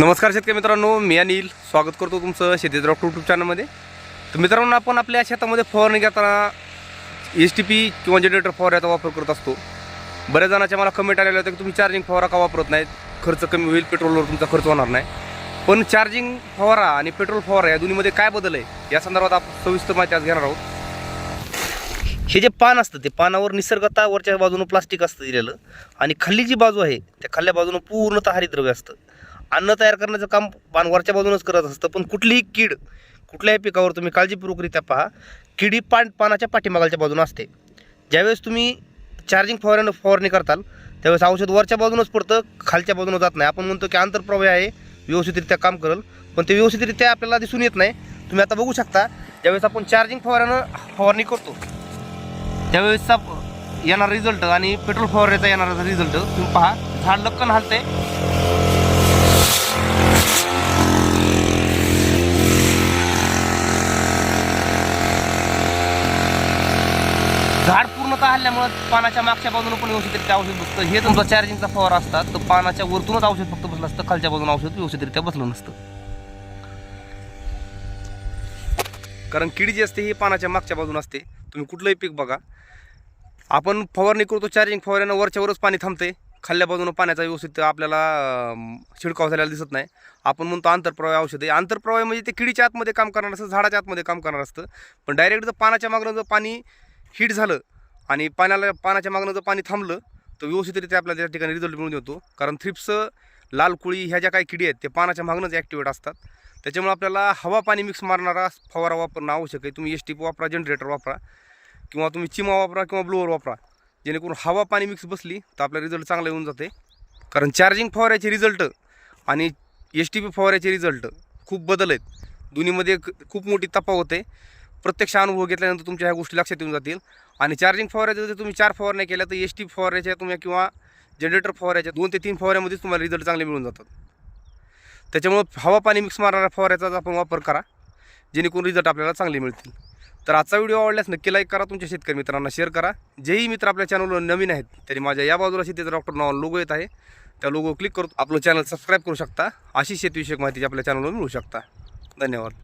नमस्कार शेतकरी मित्रांनो मी अनिल. स्वागत करतो तुमचं शेतीचं डॉक्टर यूट्यूब चॅनलमध्ये तर मित्रांनो आपण आपल्या शेतामध्ये फवारणी घेताना एस टी पी किंवा जनरेटर फवाऱ्याचा वापर करत असतो. बऱ्याच जणांच्या मला कमेंट आलेल्या होत्या की तुम्ही चार्जिंग फवारा का वापरत नाहीत? खर्च कमी होईल पेट्रोलवर तुमचा खर्च होणार नाही. पण चार्जिंग फवारा आणि पेट्रोल फवारा या दोन्हीमध्ये काय बदल आहे? या संदर्भात आपण सविस्तर माहिती आज घेणार आहोत. हे जे पान असतं ते पानावर निसर्गता वरच्या बाजूनं प्लास्टिक असतं दिलेलं. आणि खाली जी बाजू आहे त्या खाल्ल्या बाजूनं पूर्णतः हरिद्रव्य असतं. अन्न तयार करण्याचं काम पान वरच्या बाजूनच करत असतं. पण कुठलीही कीड कुठल्याही पिकावर तुम्ही काळजीपूर्वकरित्या पहा. किडी पान पानाच्या पाठीमागालच्या बाजूनं असते. ज्यावेळेस तुम्ही चार्जिंग फवाऱ्यानं फवारणी करताल त्यावेळेस औषध वरच्या बाजूनच पडतं खालच्या बाजूनं जात नाही. आपण म्हणतो की आंतरप्रवाह आहे व्यवस्थितरित्या काम करेल. पण ते व्यवस्थितरित्या आपल्याला दिसून येत नाही. तुम्ही आता बघू शकता ज्यावेळेस आपण चार्जिंग फवाऱ्यानं फवारणी करतो त्यावेळेसचा येणारा रिझल्ट आणि पेट्रोल फवारण्याचा येणारा रिझल्ट तुम्ही पहा झाड लक्कन आहे झाड पूर्णतः हल्ल्यामुळे पानाच्या मागच्या बाजूने पण व्यवस्थितरित्या औषध बसतं. हे तुमचा चार्जिंगचा फवार असतात तर पानाच्या वरतूनच औषध फक्त बसलं असतं खालच्या बाजून औषध व्यवस्थितरित्या बसलं नसतं. कारण किडी जी असते ही पानाच्या मागच्या बाजून असते. तुम्ही कुठलंही पीक बघा. आपण फवारणी करतो चार्जिंग फवाऱ्यानं वरच्यावरच पाणी थांबते खाल्ल्या बाजूनं पाण्याचा व्यवस्थित आपल्याला शिडकाव झालेला दिसत नाही. आपण म्हणतो आंतरप्रवाह औषध आहे. आंतरप्रवाह म्हणजे ते किडीच्या आतमध्ये काम करणार असतं झाडाच्या आतमध्ये काम करणार असतं. पण डायरेक्ट जर पानाच्या मागणं जर पाणी हीट झालं आणि पाण्याला पाण्याच्या मागणं जर पाणी थांबलं तर व्यवस्थितरित्या आपल्याला त्या ठिकाणी रिझल्ट मिळून येतो. कारण थ्रिप्स लाल कुळी ह्या ज्या काही किडी आहेत ते पानाच्या मागणंच ॲक्टिवेट असतात. त्याच्यामुळे आपल्याला हवा पाणी मिक्स मारणारा फवारा वापरणं आवश्यक आहे. तुम्ही एस टी वापरा जनरेटर वापरा किंवा तुम्ही चिमा वापरा किंवा ब्लोअर वापरा. जेणेकरून हवा पाणी मिक्स बसली तर आपला रिझल्ट चांगला येऊन जाते. कारण चार्जिंग फवाऱ्याचे रिझल्ट आणि एस टी पी फवाऱ्याचे रिझल्ट खूप बदल आहेत. दोन्हीमध्ये खूप मोठी तपा होते प्रत्यक्ष अनुभव घेतल्यानंतर तुमच्या ह्या गोष्टी लक्षात येऊन जातील. आणि चार्जिंग फवाऱ्याच्या जर तुम्ही चार फवारण्या केल्या तर एस टी फवाऱ्याच्या तुम्ही किंवा जनरेटर फवाऱ्याच्या दोन ते तीन फवाऱ्यामध्येच तुम्हाला रिझल्ट चांगले मिळून जातात. त्याच्यामुळं हवा पाणी मिक्स मारणाऱ्या फवाऱ्याचाच आपण वापर करा जेणेकरून रिझल्ट आपल्याला चांगले मिळतील. तर आजचा व्हिडिओ आवडल्यास नक्की लाईक करा तुमच्या शेतकरी मित्रांना शेअर करा. जेही मित्र आपल्या चॅनलवर नवीन आहेत तरी माझ्या या बाजूला शेतीचा डॉक्टर नावा लोगो येत आहे. त्या लोगो क्लिक करून आपलं चॅनल सबस्क्राईब करू शकता. अशी शेतीविषयक माहिती आपल्या चॅनलवर मिळू शकता. धन्यवाद.